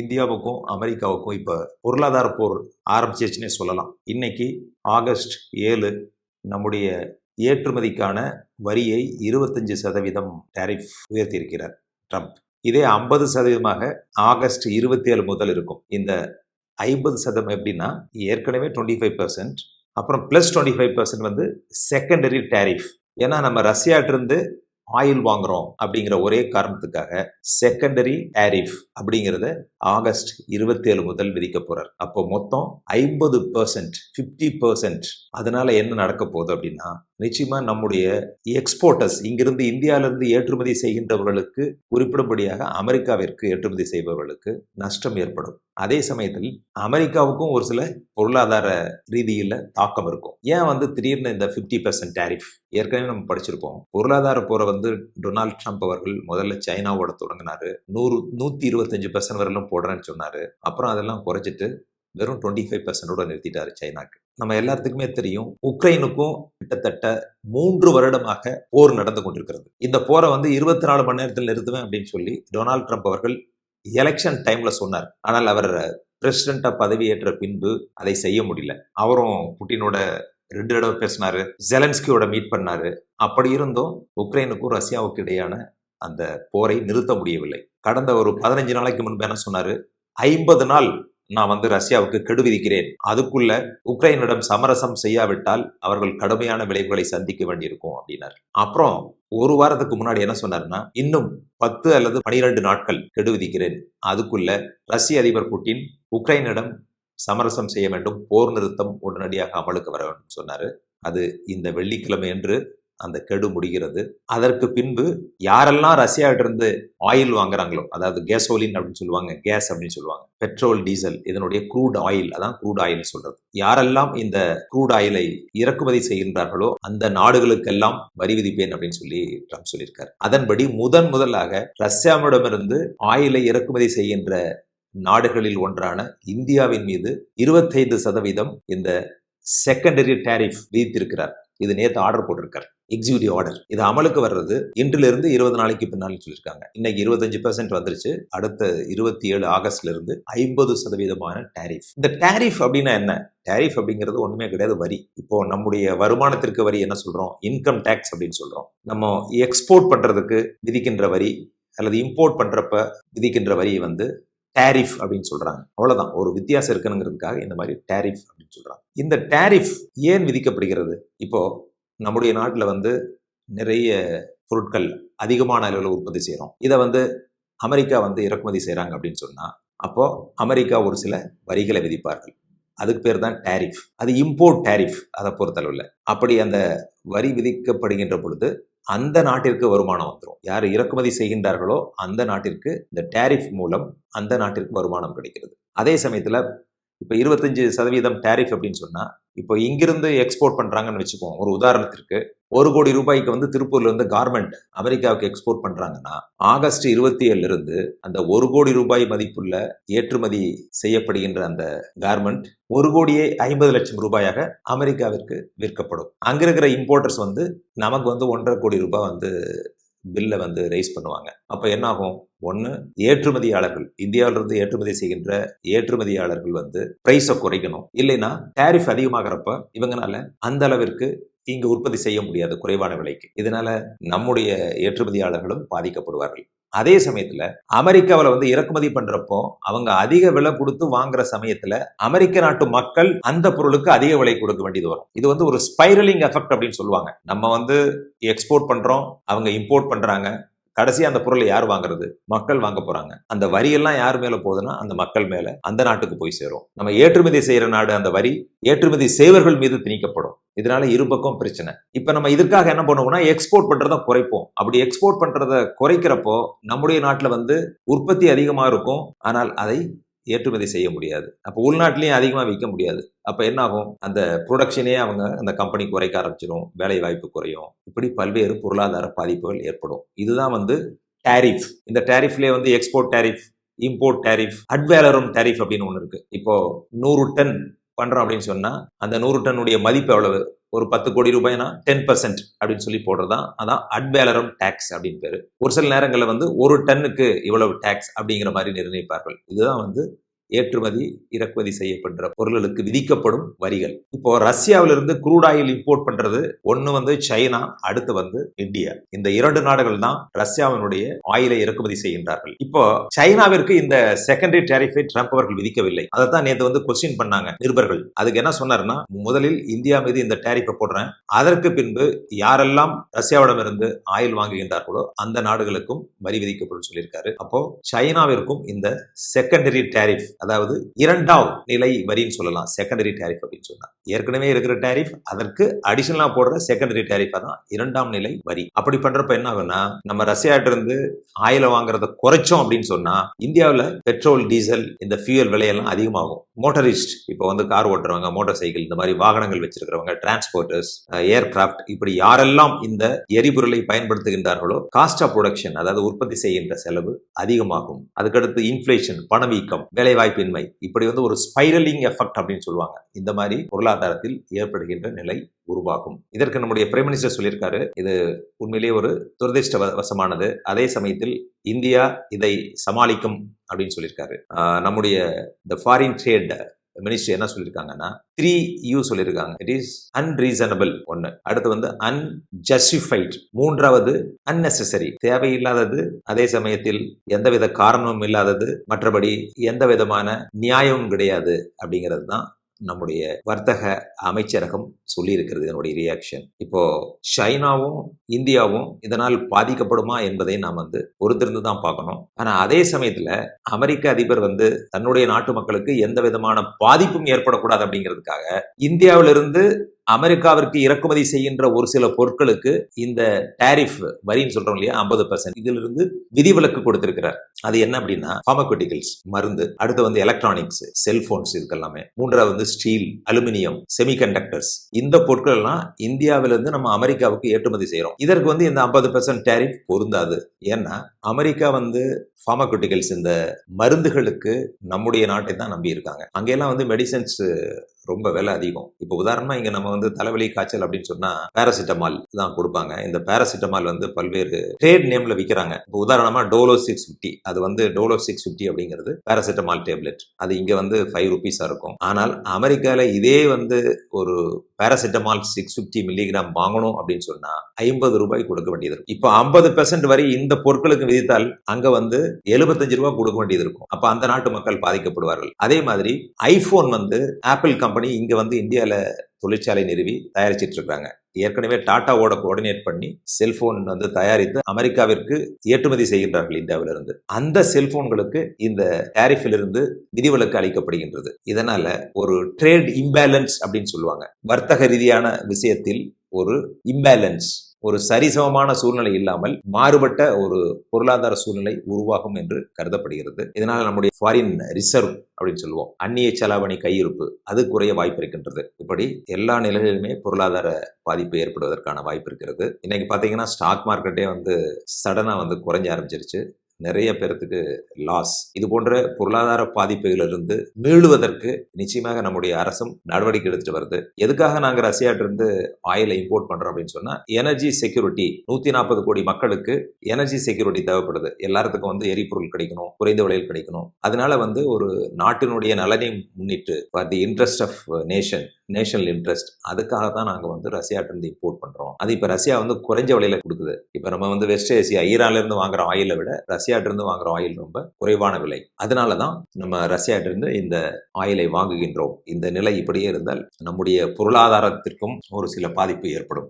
இந்தியாவுக்கும் அமெரிக்காவுக்கும் இப்போ பொருளாதார போர் ஆரம்பிச்சிச்சுன்னே சொல்லலாம். இன்னைக்கு ஆகஸ்ட் ஏழு நம்முடைய ஏற்றுமதிக்கான வரியை இருபத்தஞ்சு சதவீதம் டேரிஃப் உயர்த்தியிருக்கிறார் ட்ரம்ப். இதே ஐம்பது சதவீதமாக ஆகஸ்ட் இருபத்தி ஏழு முதல் இருக்கும். இந்த ஐம்பது சதவீதம் எப்படின்னா ஏற்கனவே டுவெண்ட்டி ஃபைவ் பர்சன்ட் அப்புறம் ப்ளஸ் டுவெண்ட்டி ஃபைவ் பர்சன்ட் வந்து செகண்டரி டேரிஃப் ஏன்னா நம்ம ரஷ்யாட்டிருந்து ஆயில் வாங்குறோம் அப்படிங்கிற ஒரே காரணத்துக்காக செகண்டரி டேரிஃப் அப்படிங்கிறத ஆகஸ்ட் இருபத்தி ஏழு முதல் விதிக்க போறார். அப்போ மொத்தம் ஐம்பது பர்சன்ட் ஃபிஃப்டி பர்சன்ட் அதனால என்ன நடக்க போகுது அப்படின்னா நிச்சயமாக நம்முடைய எக்ஸ்போர்ட்டர்ஸ் இங்கிருந்து இந்தியாவிலிருந்து ஏற்றுமதி செய்கின்றவர்களுக்கு குறிப்பிடும்படியாக அமெரிக்காவிற்கு ஏற்றுமதி செய்பவர்களுக்கு நஷ்டம் ஏற்படும். அதே சமயத்தில் அமெரிக்காவுக்கும் ஒரு சில பொருளாதார ரீதியில் தாக்கம் இருக்கும். ஏன் வந்து திடீர்னு இந்த ஃபிஃப்டி பர்சன்ட் டேரிஃப் ஏற்கனவே நம்ம படிச்சிருப்போம். பொருளாதார போரை வந்து டொனால்ட் ட்ரம்ப் அவர்கள் முதல்ல சைனாவோட தொடங்கினாரு. நூறு நூத்தி இருபத்தஞ்சு பர்சன்ட் வரையிலும் போடுறேன்னு சொன்னாரு. அப்புறம் அதெல்லாம் குறைச்சிட்டு வெறும் டுவெண்ட்டி ஃபைவ் பர்சன்டோட நிறுத்திட்டாரு சைனாக்கு. நம்ம எல்லாத்துக்குமே தெரியும் உக்ரைனுக்கும் கிட்டத்தட்ட மூன்று வருடமாக போர் நடந்து கொண்டிருக்கிறது. இந்த போரை வந்து இருபத்தி நாலு மணி நேரத்தில் நிறுத்துவேன் அப்படின்னு சொல்லி டொனால்ட் ட்ரம்ப் அவர்கள் எலெக்ஷன் டைம்ல சொன்னார். ஆனால் அவர் பிரசிடண்டா பதவியேற்ற பின்பு அதை செய்ய முடியல. அவரும் புட்டினோட ரெண்டு தடவை பேசினாரு ஜெலன்ஸ்கியோட மீட் பண்ணாரு. அப்படி இருந்தும் உக்ரைனுக்கும் ரஷ்யாவுக்கு இடையான அந்த போரை நிறுத்த முடியவில்லை. கடந்த ஒரு பதினஞ்சு நாளைக்கு முன்பு என்ன சொன்னாரு? ஐம்பது நாள் நான் வந்து ரஷ்யாவுக்கு கெடு விதிக்கிறேன். அதுக்குள்ள உக்ரைனிடம் சமரசம் செய்யாவிட்டால் அவர்கள் கடுமையான விளைவுகளை சந்திக்க வேண்டியிருக்கும் அப்படின்னார். அப்புறம் ஒரு வாரத்துக்கு முன்னாடி என்ன சொன்னாருன்னா இன்னும் பத்து அல்லது பனிரெண்டு நாட்கள் கெடு விதிக்கிறேன். அதுக்குள்ள ரஷ்ய அதிபர் புட்டின் உக்ரைனிடம் சமரசம் செய்ய வேண்டும். போர் நிறுத்தம் உடனடியாக அமலுக்கு வர வேண்டும் சொன்னாரு. அது இந்த வெள்ளிக்கிழமை என்று அந்த கெடு முடிகிறது. அதற்கு பின்பு யாரெல்லாம் ரஷ்யாவிட்டிருந்து ஆயில் வாங்குறாங்களோ அதாவது கேசோலின் அப்படின்னு சொல்லுவாங்க கேஸ் அப்படின்னு சொல்லுவாங்க பெட்ரோல் டீசல் இதனுடைய க்ரூட் ஆயில் அதான் க்ரூட் ஆயில் சொல்றது. யாரெல்லாம் இந்த க்ரூட் ஆயிலை இறக்குமதி செய்கின்றார்களோ அந்த நாடுகளுக்கெல்லாம் வரி விதிப்பேன் அப்படின்னு சொல்லி ட்ரம்ப் சொல்லியிருக்கார். அதன்படி முதன் முதலாக ரஷ்யாவிடமிருந்து ஆயிலை இறக்குமதி செய்கின்ற நாடுகளில் ஒன்றான இந்தியாவின் மீது இருபத்தைந்து சதவீதம் இந்த செகண்டரி டேரிஃப் விதித்திருக்கிறார். இது நேற்று ஆர்டர் போட்டிருக்காரு. எக்ஸிக்யூட்டிவ் ஆர்டர் இது அமலுக்கு வர்றது இன்றிலிருந்து இருபது நாளைக்கு பின்னால் சொல்லியிருக்காங்க. இன்னைக்கு இருபத்தஞ்சு பெர்சென்ட் வந்துருச்சு. அடுத்த இருபத்தி ஏழு ஆகஸ்ட்ல இருந்து ஐம்பது சதவீதமான டேரிஃப் இந்த டேரிஃப் அப்படின்னா என்ன? டேரிஃப் அப்படிங்கிறது ஒண்ணுமே கிடையாது வரி. இப்போ நம்முடைய வருமானத்திற்கு வரி என்ன சொல்றோம்? இன்கம் டேக்ஸ் அப்படின்னு சொல்றோம். நம்ம எக்ஸ்போர்ட் பண்றதுக்கு விதிக்கின்ற வரி அல்லது இம்போர்ட் பண்றப்ப விதிக்கின்ற வரி வந்து டேரிஃப் அப்படின்னு சொல்றாங்க. அவ்வளவுதான். ஒரு வித்தியாசம் இருக்கணுங்கிறதுக்காக இந்த மாதிரி டேரிஃப் அப்படின்னு சொல்றாங்க. இந்த டேரிஃப் ஏன் விதிக்கப்படுகிறது? இப்போ நம்முடைய நாட்டில் வந்து நிறைய பொருட்கள் அதிகமான அளவில் உற்பத்தி செய்கிறோம் இதை வந்து அமெரிக்கா வந்து இறக்குமதி செய்கிறாங்க அப்படின்னு சொன்னால் அப்போ அமெரிக்கா ஒரு சில வரிகளை விதிப்பார்கள். அதுக்கு பேர் தான் டேரிஃப் அது இம்போர்ட் டேரிஃப் அதை பொறுத்தளவில். அப்படி அந்த வரி விதிக்கப்படுகின்ற பொழுது அந்த நாட்டிற்கு வருமானம் வந்துடும் யார் இறக்குமதி செய்கின்றார்களோ அந்த நாட்டிற்கு இந்த டேரிஃப் மூலம் அந்த நாட்டிற்கு வருமானம் கிடைக்கிறது. அதே சமயத்தில் இப்போ இருபத்தஞ்சு சதவீதம் டேரிஃப் அப்படின்னு சொன்னால் இப்போ இங்கிருந்து எக்ஸ்போர்ட் பண்ணுறாங்கன்னு வச்சுப்போம் ஒரு உதாரணத்திற்கு ஒரு கோடி ரூபாய்க்கு வந்து திருப்பூர்ல இருந்து கார்மெண்ட் அமெரிக்காவுக்கு எக்ஸ்போர்ட் பண்றாங்கன்னா ஆகஸ்ட் இருபத்தி ஏழுல இருந்து அந்த ஒரு கோடி ரூபாய் மதிப்புள்ள ஏற்றுமதி செய்யப்படுகின்ற அந்த கார்மெண்ட் ஒரு கோடியே ஐம்பது லட்சம் ரூபாயாக அமெரிக்காவிற்கு விற்கப்படும். அங்க இருக்கிற இம்போர்ட்டர்ஸ் வந்து நமக்கு வந்து ஒன்றரை கோடி ரூபாய் வந்து பில்லை வந்து ரைஸ் பண்ணுவாங்க. அப்போ என்ன ஆகும் ஒன்று ஏற்றுமதியாளர்கள். இந்தியாவிலிருந்து ஏற்றுமதி செய்கின்ற ஏற்றுமதியாளர்கள் வந்து ப்ரைஸை குறைக்கணும். இல்லைன்னா டேரிஃப் அதிகமாகிறப்ப இவங்கனால அந்த அளவிற்கு இங்கு உற்பத்தி செய்ய முடியாது குறைவான விலைக்கு. இதனால நம்முடைய ஏற்றுமதியாளர்களும் பாதிக்கப்படுவார்கள். அதே சமயத்துல அமெரிக்காவில் வந்து இறக்குமதி பண்றப்போ அவங்க அதிக விலை கொடுத்து வாங்குற சமயத்துல அமெரிக்க நாட்டு மக்கள் அந்த பொருளுக்கு அதிக விலை கொடுக்க வேண்டியது வரும். இது வந்து ஒரு ஸ்பைரலிங் எஃபெக்ட் அப்படின்னு சொல்லுவாங்க. நம்ம வந்து எக்ஸ்போர்ட் பண்றோம் அவங்க இம்போர்ட் பண்றாங்க. கடைசியா அந்த பொருளை யார் வாங்குறது? மக்கள் வாங்க போறாங்க. அந்த வரியெல்லாம் யார் மேல போகுதுன்னா அந்த மக்கள் மேல அந்த நாட்டுக்கு போய் சேரும். நம்ம ஏற்றுமதி செய்யற நாடு அந்த வரி ஏற்றுமதி செய்வர்கள் மீது திணிக்கப்படும். இதனால இரு பக்கம் பிரச்சனை. இப்ப நம்ம இதற்காக என்ன பண்ணுவோம்னா எக்ஸ்போர்ட் பண்றத குறைப்போம். அப்படி எக்ஸ்போர்ட் பண்றதை குறைக்கிறப்போ நம்முடைய நாட்டுல வந்து உற்பத்தி அதிகமா இருக்கும். ஆனால் அதை ஏற்றுமதி செய்ய முடியாது. அப்போ உள்நாட்டிலையும் அதிகமாக விற்க முடியாது. அப்போ என்ன ஆகும் அந்த ப்ரொடக்ஷனே அவங்க அந்த கம்பெனி குறைக்க ஆரம்பிச்சிடும் வேலை வாய்ப்பு குறையும். இப்படி பல்வேறு பொருளாதார பாதிப்புகள் ஏற்படும். இதுதான் வந்து டேரிஃப் இந்த டேரிஃப்லேயே வந்து எக்ஸ்போர்ட் டேரிஃப் இம்போர்ட் டேரிஃப் அட்வேலரும் டேரிஃப் அப்படின்னு ஒன்று இருக்கு. இப்போ நூறு டன் பண்ணுறோம் அப்படின்னு சொன்னால் அந்த நூறு டன்னுடைய மதிப்பு எவ்வளவு? ஒரு பத்து கோடி ரூபாய்னா டென் பர்சன்ட் அப்படின்னு சொல்லி போடுறதுதான் அதான் அட்வேலரம் டேக்ஸ் அப்படின்னு பேரு. ஒரு சில நேரங்களில் வந்து ஒரு டன்னுக்கு இவ்வளவு டேக்ஸ் அப்படிங்கிற மாதிரி நிர்ணயிப்பார்கள். இதுதான் வந்து ஏற்றுமதி இறக்குமதி செய்யப்படுற பொருள்களுக்கு விதிக்கப்படும் வரிகள். இப்போ ரஷ்யாவிலிருந்து குரூட் ஆயில் இம்போர்ட் பண்றது. ஒன்னு வந்து சைனா அடுத்து வந்து இந்தியா. இந்த இரண்டு நாடுகள் தான் ரஷ்யாவினுடைய ஆயிலை இறக்குமதி செய்கின்றார்கள். இப்போ சைனாவிற்கு இந்த செகண்டரி டேரிஃபை ட்ரம்ப் அவர்கள் விதிக்கவில்லை. அதை தான் நேற்று வந்து கொஸ்டின் பண்ணாங்க நிருபர்கள். அதுக்கு என்ன சொன்னாருன்னா முதலில் இந்தியா மீது இந்த டேரிஃபை போடுறேன். அதற்கு பின்பு யாரெல்லாம் ரஷ்யாவிடமிருந்து ஆயில் வாங்குகின்றார்களோ அந்த நாடுகளுக்கும் வரி விதிக்கப்படும் சொல்லியிருக்காரு. அப்போ சைனாவிற்கும் இந்த செகண்டரி டேரிஃப் அதாவது இரண்டாம் நிலை வரின்னு சொல்லலாம் செகண்டரி டேரிஃப் அப்படின்னு சொன்னா. ஏற்கனவே இருக்கிற டேரிஃப் அதற்கு அடிஷனலா போடுற செகண்டரி டேரிஃபா தான் இரண்டாம் நிலை வரி. அப்படி பண்றப்ப என்ன ஆகும்னா நம்ம ரஷ்யாட்ட இருந்து ஆயில வாங்குறத குறைச்சோம் அப்படின்னு சொன்னா இந்தியாவில் பெட்ரோல் டீசல் இந்த ஃபியூயல் விலையெல்லாம் அதிகமாகும். மோட்டரிஸ்ட் இப்போ வந்து கார் ஓட்டுறவங்க மோட்டார் சைக்கிள் இந்த மாதிரி வாகனங்கள் வச்சிருக்கிறவங்க டிரான்ஸ்போர்ட்டர்ஸ் ஏர்கிராஃப்ட் இப்படி யாரெல்லாம் இந்த எரிபொருளை பயன்படுத்துகின்றார்களோ காஸ்ட் ஆஃப் ப்ரொடக்ஷன் அதாவது உற்பத்தி செய்கின்ற செலவு அதிகமாகும். அதுக்கடுத்து இன்ஃபிளேஷன் பணவீக்கம் வேலைவாய்ப்பின்மை இப்படி வந்து ஒரு ஸ்பைரலிங் எஃபெக்ட் அப்படின்னு சொல்லுவாங்க. இந்த மாதிரி பொருளாதாரத்தில் ஏற்படுகின்ற நிலை உருவாகும். இதற்கு நம்முடைய பிரைம் மினிஸ்டர் சொல்லியிருக்காரு. இது உண்மையிலேயே ஒரு துரதிருஷ்டவசமானது. அதே சமயத்தில் இந்தியா இதை சமாளிக்கும் அப்படின்னு சொல்லியிருக்காரு. ஆஹ் நம்முடைய இந்த ஃபாரின் ட்ரேட் மினிஸ்ட்ரி என்ன சொல்லியிருக்காங்கன்னா த்ரீ யூ சொல்லியிருக்காங்க இட் இஸ் அன்ரீசனபிள் ஒன்று அடுத்து வந்து அன்ஜஸ்டிஃபைட் மூன்றாவது அன்னெசரி தேவையில்லாதது அதே சமயத்தில் எந்தவித காரணமும் இல்லாதது மற்றபடி எந்த விதமான நியாயமும் கிடையாது அப்படிங்கிறது தான் நம்முடைய வர்த்தக அமைச்சரகம் சொல்லியிருக்கிறது இதனுடைய ரியாக்ஷன் இப்போ சைனாவும் இந்தியாவும் இதனால் பாதிக்கப்படுமா என்பதை நாம் வந்து பொறுத்திருந்து தான் பார்க்கணும். ஆனால் அதே சமயத்தில் அமெரிக்க அதிபர் வந்து தன்னுடைய நாட்டு மக்களுக்கு எந்த விதமான பாதிப்பும் ஏற்படக்கூடாது அப்படிங்கிறதுக்காக இந்தியாவிலிருந்து அமெரிக்காவிற்கு இறக்குமதி செய்கின்ற ஒரு சில பொருட்களுக்கு இந்த டேரிஃப் வரின்னு சொல்றோம் இல்லையா ஐம்பது பர்சன்ட் இதிலிருந்து விதிவிலக்கு கொடுத்திருக்கிறார். அது என்ன அப்படின்னா ஃபார்மகூட்டிகல்ஸ் மருந்து அடுத்து வந்து எலக்ட்ரானிக்ஸ் செல்போன்ஸ் இதுக்கெல்லாமே. மூன்றாவது வந்து ஸ்டீல் அலுமினியம் செமிகண்டக்டர்ஸ் இந்த பொருட்கள் எல்லாம் இந்தியாவிலிருந்து நம்ம அமெரிக்காவுக்கு ஏற்றுமதி செய்யறோம் இதற்கு வந்து இந்த ஐம்பது பர்சன்ட் டேரிஃப் பொருந்தாது. ஏன்னா அமெரிக்கா வந்து ஃபார்மகூட்டிகல்ஸ் இந்த மருந்துகளுக்கு நம்முடைய நாட்டை தான் நம்பி இருக்காங்க அங்கெல்லாம் வந்து மெடிசன்ஸ் ரொம்ப விலை அதிகம். இப்போ உதாரணமாக இங்கே நம்ம வந்து தலைவலி காய்ச்சல் அப்படின்னு சொன்னால் பேராசிட்டமால் தான் கொடுப்பாங்க. இந்த பேராசிட்டமால் வந்து பல்வேறு ட்ரேட் நேமில் விற்கிறாங்க இப்போ உதாரணமாக டோலோ சிக்ஸ் ஃபிஃப்டி. அது வந்து டோலோ சிக்ஸ் ஃபிஃப்டி அப்படிங்கிறது பேராசிட்டமால் டேப்லெட் அது இங்கே வந்து ஃபைவ் ருபீஸாக இருக்கும். ஆனால் அமெரிக்காவில் இதே வந்து ஒரு பேராசிட்டமால் சிக்ஸ் ஃபிஃப்டி மில்லிகிராம் வாங்கணும் அப்படின்னு சொன்னால் ஐம்பது ரூபாய் கொடுக்க வேண்டியது இருக்கும். இப்போ ஐம்பது பெர்சன்ட் வரை இந்த பொருட்களுக்கு விதித்தால் அங்கே வந்து எழுபத்தஞ்சு ரூபாய் கொடுக்க வேண்டியது இருக்கும். அப்போ அந்த நாட்டு மக்கள் பாதிக்கப்படுவார்கள். அதே மாதிரி ஐஃபோன் வந்து ஆப்பிள் கம்பெனி கம்பெனி இங்கே வந்து இந்தியாவில் தொழிற்சாலை நிறுவி தயாரிச்சிட்டு இருக்காங்க ஏற்கனவே டாட்டாவோட கோஆர்டினேட் பண்ணி செல்போன் வந்து தயாரித்து அமெரிக்காவிற்கு ஏற்றுமதி செய்கின்றார்கள் இந்தியாவிலிருந்து. அந்த செல்போன்களுக்கு இந்த டேரிஃபிலிருந்து விதிவிலக்கு அளிக்கப்படுகின்றது. இதனால ஒரு ட்ரேட் இம்பேலன்ஸ் அப்படின்னு சொல்லுவாங்க. வர்த்தக ரீதியான விஷயத்தில் ஒரு இம்பேலன்ஸ் ஒரு சரிசமமான சூழ்நிலை இல்லாமல் மாறுபட்ட ஒரு பொருளாதார சூழ்நிலை உருவாகும் என்று கருதப்படுகிறது. இதனால் நம்முடைய ஃபாரின் ரிசர்வ் அப்படின்னு சொல்லுவோம். அந்நிய செலாவணி கையிருப்பு அது குறைய வாய்ப்பு இருக்கின்றது. இப்படி எல்லா நிலைகளிலுமே பொருளாதார பாதிப்பு ஏற்படுவதற்கான வாய்ப்பு இருக்கிறது. இன்னைக்கு பார்த்தீங்கன்னா ஸ்டாக் மார்க்கெட்டே வந்து சடனாக வந்து குறைஞ்ச ஆரம்பிச்சிருச்சு. நிறைய பேர்த்துக்கு லாஸ் இது போன்ற பொருளாதார பாதிப்புகளிலிருந்து மீளுவதற்கு நிச்சயமாக நம்முடைய அரசும் நடவடிக்கை எடுத்துட்டு வருது. எதுக்காக நாங்கள் ரஷ்யாட்ட இருந்து ஆயிலை இம்போர்ட் பண்றோம் அப்படின்னு சொன்னா எனர்ஜி செக்யூரிட்டி நூத்தி நாற்பது கோடி மக்களுக்கு எனர்ஜி செக்யூரிட்டி தேவைப்படுது. எல்லாத்துக்கும் வந்து எரிபொருள் கிடைக்கணும் குறைந்த விலையில் கிடைக்கணும். அதனால வந்து ஒரு நாட்டினுடைய நலனை முன்னிட்டு for the interest of nation national interest அதுக்காக தான் நாங்கள் வந்து ரஷ்யாட்ட இருந்து இம்போர்ட் பண்ணுறோம் அது இப்போ ரஷ்யா வந்து குறைஞ்ச விலையில கொடுக்குது. இப்போ நம்ம வந்து வெஸ்ட் ஏசியா ஈரான்ல இருந்து வாங்குற ஆயிலை விட ரஷ்யா ரஷ்யாட்டிருந்து வாங்குற ஆயில் ரொம்ப குறைவான விலை. அதனால தான் நம்ம ரஷ்யாட்டிருந்து இந்த ஆயிலை வாங்குகின்றோம். இந்த நிலை இப்படியே இருந்தால் நம்முடைய பொருளாதாரத்திற்கும் ஒரு சில பாதிப்பு ஏற்படும்.